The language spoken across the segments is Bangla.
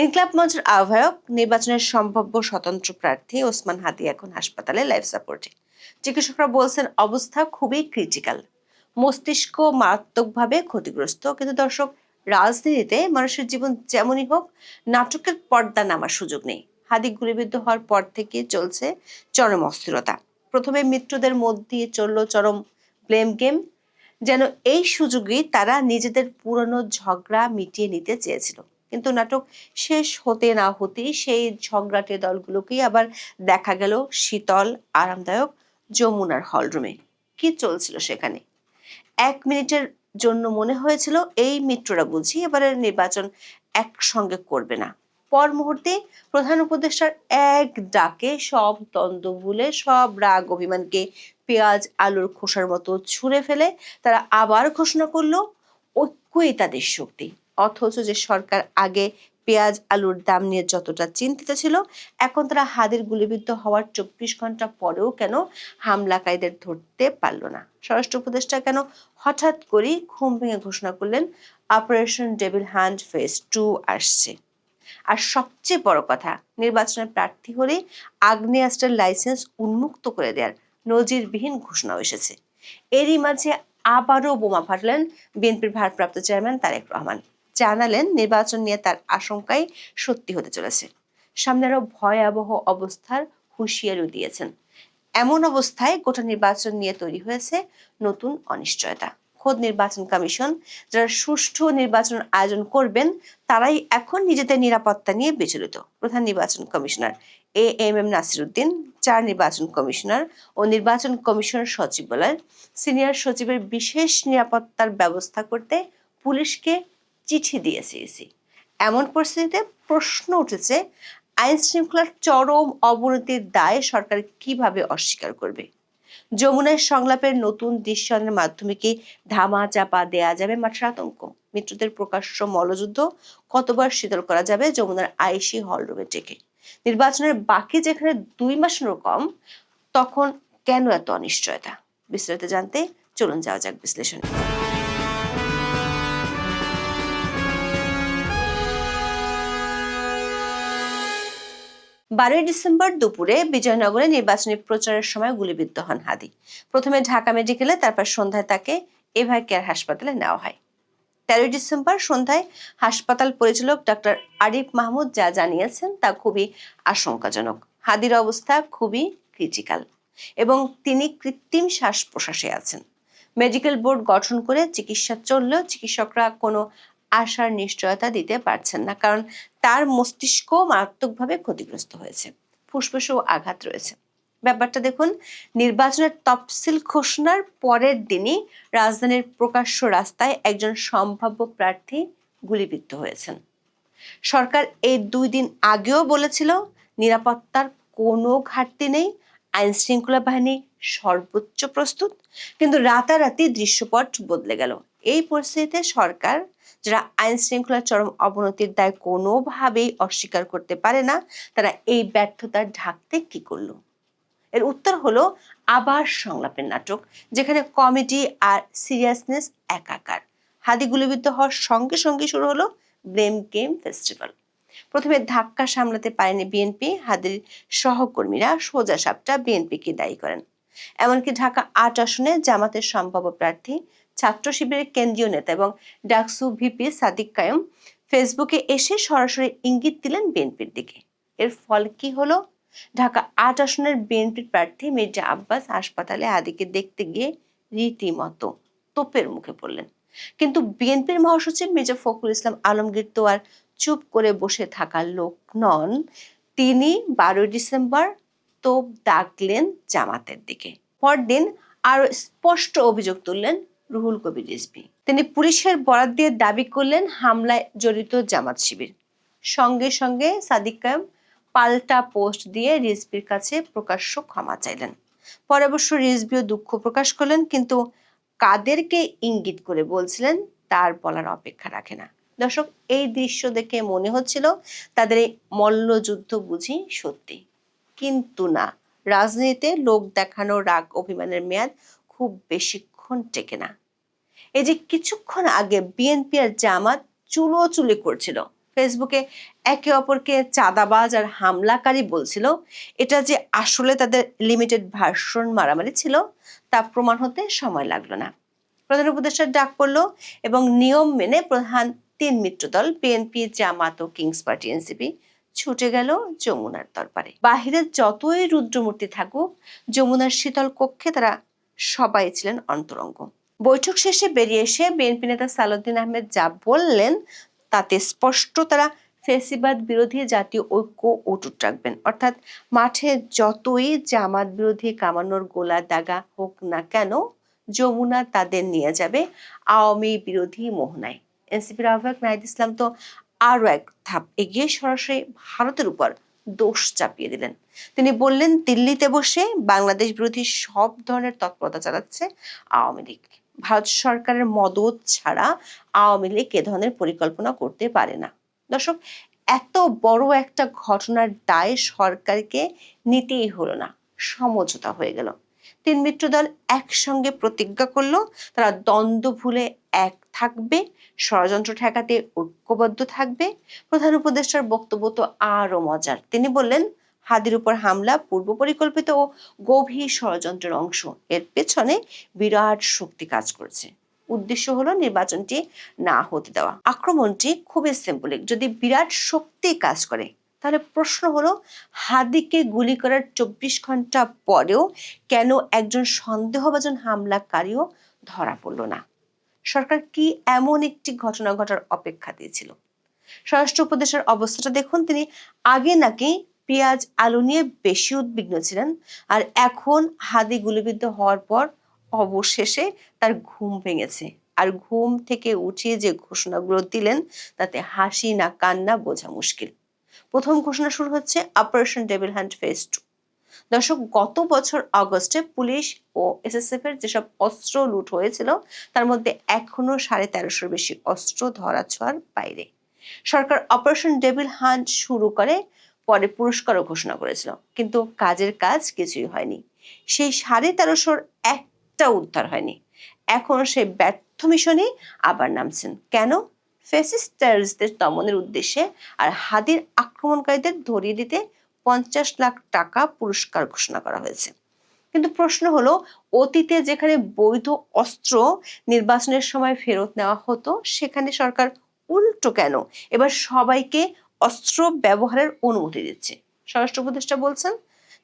ইনকলাব মঞ্চের আহ্বায়ক, নির্বাচনের সম্ভাব্য স্বতন্ত্র প্রার্থী ওসমান হাদি এখন হাসপাতালে লাইফ সাপোর্টে চিকিৎসকরা বলছেন, অবস্থা খুবই ক্রিটিক্যাল মস্তিষ্ক মারাত্মকভাবে ক্ষতিগ্রস্ত। কিন্তু দর্শক, রাজনীতিতে মানুষের জীবন যেমনই হোক, নাটকের পর্দা নামার সুযোগ নেই। হাদি গুলিবিদ্ধ হওয়ার পর থেকে চলছে চরম অস্থিরতা। প্রথমে মিত্রদের মধ্যে চলল চরম ব্লেম গেম যেন এই সুযোগেই তারা নিজেদের পুরনো ঝগড়া মিটিয়ে নিতে চেয়েছিল। কিন্তু নাটক শেষ হতে না হতেই সেই ঝগড়াটে দলগুলোকেই আবার দেখা গেল শীতল, আরামদায়ক, যমুনার হলরুমে। কি চলছিল সেখানে? এক মিনিটের জন্য মনে হয়েছিল, এই মিত্ররা বুঝি এবারের নির্বাচন একসঙ্গে করবে না। পর মুহূর্তে প্রধান উপদেষ্টার এক ডাকে সব দ্বন্দ্ব ভুলে, সব রাগ অভিমানকে পেঁয়াজ আলুর খোসার মতো ছুঁড়ে ফেলে তারা আবার ঘোষণা করল, ঐক্যই তাদের শক্তি। অথচ যে সরকার আগে পেঁয়াজ আলুর দাম নিয়ে যতটা চিন্তিত ছিল, এখন তারা হাদের গুলিবিদ্ধ হওয়ার চব্বিশ ঘণ্টা পরেও কেন হামলাকারীদের ধরতে পারল না? স্বরাষ্ট্র উপদেষ্টা কেন হঠাৎ করেই ঘুম ভেঙে ঘোষণা করলেন, operation devil hunt phase two আসছে আর সবচেয়ে বড় কথা নির্বাচনের প্রার্থী হলে আগ্নেয়াস্ত্রের লাইসেন্স উন্মুক্ত করে দেওয়ার নজিরবিহীন ঘোষণাও এসেছে। এরই মাঝে আবারও বোমা ফাটলেন বিএনপির ভারপ্রাপ্ত চেয়ারম্যান তারেক রহমান। জানালেন, নির্বাচন নিয়ে তার আশঙ্কাই সত্যি হতে চলেছে। সামনে আরও ভয়াবহ অবস্থার হুঁশিয়ারিও দিয়েছেন। এমন অবস্থায় গোটা নির্বাচন নিয়ে তৈরি হয়েছে নতুন অনিশ্চয়তা। খোদ নির্বাচন কমিশন যারা সুষ্ঠু নির্বাচন আয়োজন করবেন, তারাই এখন নিজেদের নিরাপত্তা নিয়ে বিচলিত। প্রধান নির্বাচন commissioner A M M Nasiruddin, চার নির্বাচন কমিশনার ও নির্বাচন কমিশন সচিবালয় সিনিয়র সচিবের বিশেষ নিরাপত্তার ব্যবস্থা করতে পুলিশকে চিঠি দিয়ে সিইসি এমন পরিস্থিতিতে প্রশ্ন উঠেছে, আইন শৃঙ্খলার চরম অবনতির দায় সরকার কীভাবে অস্বীকার করবে? যমুনার সংলাপের নতুন দৃশ্যনের মাধ্যমে কি ধামা চাপা দেয়া যাবে মাঠের আতঙ্ক? মিত্রদের প্রকাশ্য মল্লযুদ্ধ কতবার শীতল করা যাবে যমুনার আইসি হলরুমে টেকে নির্বাচনের বাকি যেখানে দুই মাসেরও কম, তখন কেন এত অনিশ্চয়তা? বিস্তারিত জানতে চলুন যাওয়া যাক বিশ্লেষণে। বারোই ডিসেম্বর দুপুরে বিজয়নগরে নির্বাচনী প্রচারের সময় গুলিবিদ্ধ হন হাদি। প্রথমে ঢাকা মেডিকেলে, তারপর সন্ধ্যায় তাকে এভার কেয়ার হাসপাতালে নেওয়া হয়। তেরোই ডিসেম্বর সন্ধ্যায় হাসপাতাল পরিচালক ডক্টর আরিফ মাহমুদ যা জানিয়েছেন তা খুবই আশঙ্কাজনক। হাদির অবস্থা খুবই ক্রিটিক্যাল এবং তিনি কৃত্রিম শ্বাস প্রশ্বাসে আছেন। মেডিকেল বোর্ড গঠন করে চিকিৎসা চললেও চিকিৎসকরা কোনো আশার নিশ্চয়তা দিতে পারছেন না, কারণ তার মস্তিষ্ক মারাত্মকভাবে ক্ষতিগ্রস্ত হয়েছে। ফুসফুসেও আঘাত রয়েছে। ব্যাপারটা দেখুন, নির্বাচনের তফসিল ঘোষণার পরের দিনই রাজধানীর প্রকাশ্য রাস্তায় একজন সম্ভাব্য প্রার্থী গুলিবিদ্ধ হয়েছেন। সরকার এই দুই দিন আগেও বলেছিল, নিরাপত্তার কোনো ঘাটতি নেই আইন শৃঙ্খলা বাহিনী সর্বোচ্চ প্রস্তুত, কিন্তু রাতারাতি দৃশ্যপট বদলে গেল। এই পরিস্থিতিতে সরকার যারা আইন শৃঙ্খলার চরম অবনতির দায় কোনোভাবেই অস্বীকার করতে পারে না, তারা এই ব্যর্থতা ঢাকতে কি করল? এর উত্তর হলো আবার সংলাপের নাটক, যেখানে কমেডি আর সিরিয়াসনেস একাকার। হাদি গুলিবিদ্ধ হওয়ার সঙ্গে সঙ্গে শুরু হলো ব্লেম গেম ফেস্টিভ্যাল। প্রথমে ধাক্কা সামলাতে পারেনি বিএনপি, হাদির সহকর্মীরা সোজা সাপটা বিএনপিকে দায়ী করেন। এমনকি ঢাকা আট আসনে জামাতের সম্ভাব্য প্রার্থী ছাত্র শিবিরের কেন্দ্রীয় নেতা এবং ডাকসু ভিপি সাদিক কায়ম ফেসবুকে এসে সরাসরি ইঙ্গিত দিলেন বিএনপির দিকে। এর ফল কি হলো? ঢাকা আট আসনের বিএনপির প্রার্থী মির্জা আব্বাস হাসপাতালে আদিকে দেখতে গিয়ে রীতিমতো তোপের মুখে পড়লেন। কিন্তু বিএনপির মহাসচিব মির্জা ফখরুল ইসলাম আলমগীর তো আর চুপ করে বসে থাকার লোক নন। তিনি বারোই ডিসেম্বর তোপ দাগলেন জামাতের দিকে। পরদিন আরও স্পষ্ট অভিযোগ তুললেন রুহুল কবির রিজভি। তিনি পুলিশের বরাত দিয়ে দাবি করলেন হামলায় জড়িত জামাত শিবির। সঙ্গে সঙ্গে সাদিক কায়েম পাল্টা পোস্ট দিয়ে রিজভির কাছে প্রকাশ্য ক্ষমা চাইলেন। পরে অবশ্য রিজভিও দুঃখ প্রকাশ করলেন, কিন্তু কাদেরকে ইঙ্গিত করে বলছিলেন, তার বলার অপেক্ষা রাখে না। দর্শক, এই দৃশ্য দেখে মনে হচ্ছিল তাদের এই মল্লযুদ্ধ বুঝি সত্যি। কিন্তু না, রাজনীতিতে লোক দেখানো রাগ অভিমানের মেয়াদ খুব বেশিক্ষণ টেকে না। এই যে কিছুক্ষণ আগে বিএনপি আর জামাত চুলো চুলি করছিল। ফেসবুকে একে অপরকে চাঁদাবাজ আর হামলাকারী বলছিল। এটা যে আসলে তাদের লিমিটেড ভার্সন মারামারি ছিল, তা প্রমাণ হতে সময় লাগল না। প্রধান উপদেষ্টার ডাক পড়ল এবং নিয়ম মেনে প্রধান তিন মিত্রদল বিএনপি জামাত ও কিংস পার্টি এনসিপি ছুটে গেল যমুনার দরবারে। বাহিরে যতই রুদ্রমূর্তি থাকুক, যমুনার শীতল কক্ষে তারা সবাই ছিলেন অন্তরঙ্গ। বৈঠক শেষে বেরিয়ে এসে বিএনপি নেতা সালুদ্দিন আহমেদ যা বললেন, তাতে স্পষ্ট তারা ফেসিবাদ বিরোধী জাতীয় ঐক্য অটুট রাখবেন। অর্থাৎ মাঠে যতই জামাত বিরোধী কামানোর গোলা দাগা হোক না কেন, যমুনা তাদের নিয়ে যাবে আওয়ামী বিরোধী মোহনায়। এনসিপির আহ্বায়ক নাহিদ ইসলাম তো আরও এক ধাপ এগিয়ে সরাসরি ভারতের উপর দোষ চাপিয়ে দিলেন। তিনি বললেন, দিল্লিতে বসে বাংলাদেশ বিরোধী সব ধরনের তৎপরতা চালাচ্ছে আওয়ামী লীগ। ভারত সরকারের মদত ছাড়া আওয়ামী লীগ এ ধরনের পরিকল্পনা করতে পারে না। দর্শক, এত বড় একটা ঘটনার দায় সরকারকে নিতেই হলো না, সমঝোতা হয়ে গেল। তিন মিত্র দল একসঙ্গে প্রতিজ্ঞা করল, তারা দ্বন্দ্ব ভুলে এক থাকবে, ষড়যন্ত্র ঠেকাতে ঐক্যবদ্ধ থাকবে। প্রধান উপদেষ্টার বক্তব্য তো আরও মজার। তিনি বললেন হাদির উপর হামলা পূর্ব পরিকল্পিত ও গভীর ষড়যন্ত্রের অংশ। এর পেছনে বিরাট শক্তি কাজ করছে। উদ্দেশ্য হলো নির্বাচনটি না হতে দেওয়া। আক্রমণটি খুবই সিম্পলিক যদি বিরাট শক্তি কাজ করে, তাহলে প্রশ্ন হলো, হাদিকে গুলি করার চব্বিশ ঘণ্টা পরেও কেন একজন সন্দেহভাজন হামলাকারীও ধরা পড়ল না? সরকার কি এমন একটি ঘটনা ঘটার অপেক্ষা দিয়েছিল? স্বরাষ্ট্র উপদেশের অবস্থাটা দেখুন। তিনি আগে নাকি পেঁয়াজ, আলু নিয়ে বেশি উদ্বিগ্ন ছিলেন আর এখন হাদি গুলিবিদ্ধ হওয়ার পর অবশেষে তার ঘুম ভেঙেছে। আর ঘুম থেকে উঠিয়ে যে ঘোষণাগুলো দিলেন, তাতে হাসি না কান্না বোঝা মুশকিল। প্রথম ঘোষণা শুরু হচ্ছে operation devil hunt phase two দর্শক, গত বছর আগস্টে পুলিশ ও এসএসএফ এর যেসব অস্ত্র লুট হয়েছিল, তার মধ্যে এখনও সাড়ে তেরোশোর বেশি অস্ত্র ধরা ছোঁয়ার বাইরে। সরকার অপারেশন ডেভিল হান্ট শুরু করে পরে পুরস্কারও ঘোষণা করেছিল। কিন্তু কাজের কাজ কিছুই হয়নি। সেই সাড়ে তেরোশোর একটা উদ্ধার হয়নি। এখন সেই ব্যর্থ মিশনে আবার নামছেন। কেন? ফেসিস্ট দমনের উদ্দেশ্যে আর হাদির আক্রমণকারীদের ধরিয়ে দিতে পঞ্চাশ লাখ টাকা পুরস্কার ঘোষণা করা হয়েছে। কিন্তু প্রশ্ন হলো, অতীতে যেখানে বৈধ অস্ত্র নির্বাচনের সময় ফেরত নেওয়া হতো, সেখানে সরকার উল্টো কেন? এবার সবাইকে অস্ত্র ব্যবহারের অনুমতি দিচ্ছে। স্বরাষ্ট্র উপদেষ্টা বলছেন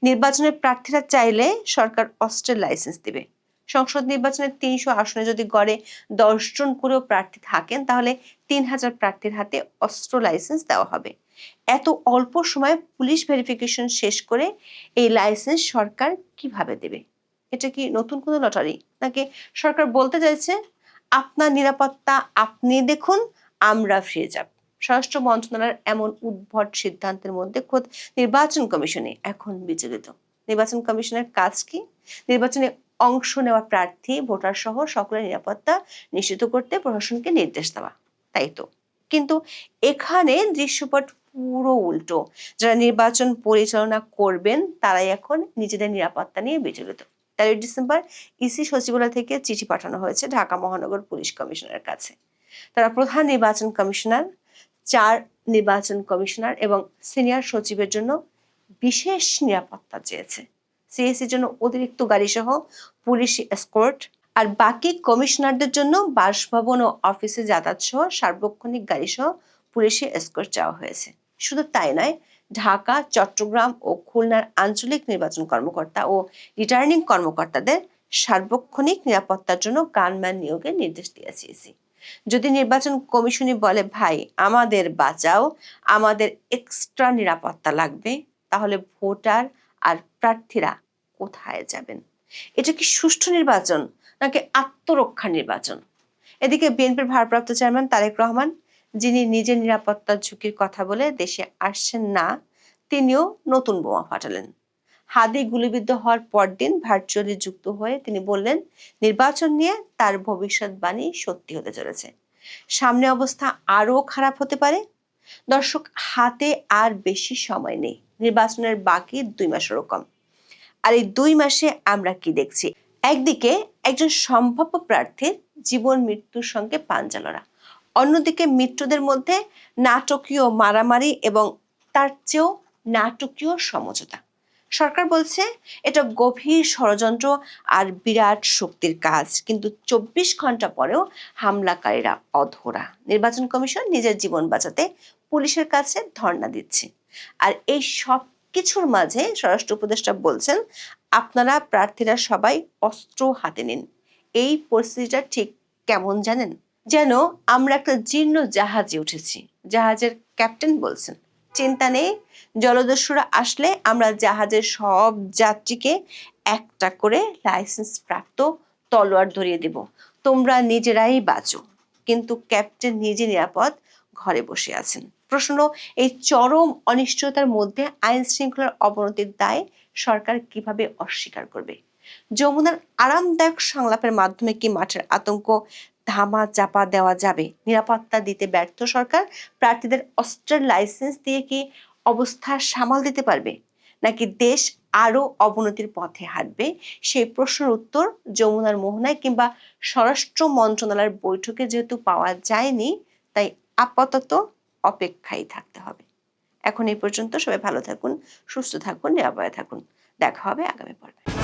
নির্বাচনের প্রার্থীরা চাইলে সরকার অস্ত্রের লাইসেন্স দিবে। সংসদ নির্বাচনের তিনশো আসনে যদি গড়ে দশজন করেও প্রার্থী থাকেন, তাহলে তিন হাজার প্রার্থীর হাতে অস্ত্র লাইসেন্স দেওয়া হবে। এত অল্প সময়ে পুলিশ ভেরিফিকেশন শেষ করে এই লাইসেন্স সরকার কীভাবে দেবে? এটা কি নতুন কোনো লটারি নাকি সরকার বলতে চাইছে, আপনার নিরাপত্তা আপনি দেখুন, আমরা ফিরে যাব। স্বরাষ্ট্র মন্ত্রণালয়ের এমন উদ্ভট সিদ্ধান্তের মধ্যে খোদ নির্বাচন কমিশনে এখন বিচলিত। নির্বাচন কমিশনের কাজ কি? নির্বাচনে অংশ নেওয়া প্রার্থী ভোটার সহ সকলের নিরাপত্তা নিশ্চিত করতে প্রশাসনকে নির্দেশ দেওয়া। তাই তো। কিন্তু এখানে দৃশ্যপট পুরো উল্টো। যারা নির্বাচন পরিচালনা করবেন, তারাই এখন নিজেদের নিরাপত্তা নিয়ে বিচলিত। তেরোই ডিসেম্বর ইসি সচিবালয় থেকে চিঠি পাঠানো হয়েছে ঢাকা মহানগর পুলিশ কমিশনারের কাছে। তারা প্রধান নির্বাচন কমিশনার চার নির্বাচন কমিশনার এবং সিনিয়র সচিবের জন্য বিশেষ নিরাপত্তা চেয়েছে। সিএসির জন্য অতিরিক্ত গাড়ি সহ পুলিশি এসকোর্ট আর বাকি কমিশনারদের জন্য বাসভবন ও অফিসে যাতায়াত সহ সার্বক্ষণিক গাড়ি সহ পুলিশি এসকোর্ট চাওয়া হয়েছে। শুধু তাই নয়, ঢাকা, চট্টগ্রাম ও খুলনার আঞ্চলিক নির্বাচন কর্মকর্তা ও রিটার্নিং কর্মকর্তাদের সার্বক্ষণিক নিরাপত্তার জন্য গানম্যান নিয়োগের নির্দেশ দিয়েছে যদি নির্বাচন কমিশনই বলে, ভাই, আমাদের বাঁচাও, আমাদের এক্সট্রা নিরাপত্তা লাগবে, তাহলে ভোটার আর প্রার্থীরা কোথায় যাবেন? এটা কি সুষ্ঠু নির্বাচন নাকি আত্মরক্ষা নির্বাচন? এদিকে বিএনপির ভারপ্রাপ্ত চেয়ারম্যান তারেক রহমান, যিনি নিজের নিরাপত্তার ঝুঁকির কথা বলে দেশে আসছেন না, তিনিও নতুন বোমা ফাটালেন। হাদি গুলিবিদ্ধ হওয়ার পরদিন ভার্চুয়ালি যুক্ত হয়ে তিনি বললেন, নির্বাচন নিয়ে তার ভবিষ্যৎবাণী সত্যি হতে চলেছে। সামনে অবস্থা আরও খারাপ হতে পারে। দর্শক, হাতে আর বেশি সময় নেই। নির্বাচনের বাকি দুই মাসেরও কম। আর এই দুই মাসে আমরা কি দেখছি? একদিকে একজন সম্ভাব্য প্রার্থীর জীবন মৃত্যুর সঙ্গে পাঞ্জা লড়া অন্যদিকে মিত্রদের মধ্যে নাটকীয় মারামারি এবং তার চেয়েও নাটকীয় সমঝোতা। সরকার বলছে, এটা গভীর ষড়যন্ত্র আর বিরাট শক্তির কাজ। কিন্তু চব্বিশ ঘণ্টা পরেও হামলাকারীরা অধরা। নির্বাচন কমিশন নিজের জীবন বাঁচাতে পুলিশের কাছে ধর্ণা দিচ্ছে। আর এই সব কিছুর মাঝে স্বরাষ্ট্র উপদেষ্টা বলছেন, আপনারা প্রার্থীরা সবাই অস্ত্র হাতে নিন। এই পরিস্থিতিটা ঠিক কেমন জানেন? যেন আমরা একটা জীর্ণ জাহাজে উঠেছি। জাহাজের ক্যাপ্টেন বলছেন চিন্তা নেই। জলদস্যুরা আসলে আমরা জাহাজের সব যাত্রীকে একটা করে লাইসেন্স প্রাপ্ত তলোয়ার ধরিয়ে দেব। তোমরা নিজেরাই বাঁচো। কিন্তু ক্যাপ্টেন নিজে নিরাপদ ঘরে বসে আছেন। প্রশ্ন, এই চরম অনিশ্চয়তার মধ্যে আইন শৃঙ্খলার অবনতির দায় সরকার কীভাবে অস্বীকার করবে? যমুনার আরামদায়ক সংলাপের মাধ্যমে কি মাঠের আতঙ্ক ধামা চাপা দেওয়া যাবে। নিরাপত্তা দিতে ব্যর্থ সরকার প্রার্থীদের অস্ত্রের লাইসেন্স দিয়ে কি অবস্থা সামাল দিতে পারবে? নাকি দেশ আরও অবনতির পথে হাঁটবে? সেই প্রশ্নের উত্তর যমুনার মোহনায় কিংবা স্বরাষ্ট্র মন্ত্রণালয়ের বৈঠকে যেহেতু পাওয়া যায়নি, তাই আপাতত অপেক্ষায় থাকতে হবে। এখন এই পর্যন্ত সবাই ভালো থাকুন, সুস্থ থাকুন, নিরাপদে থাকুন। দেখা হবে আগামী পর্বে।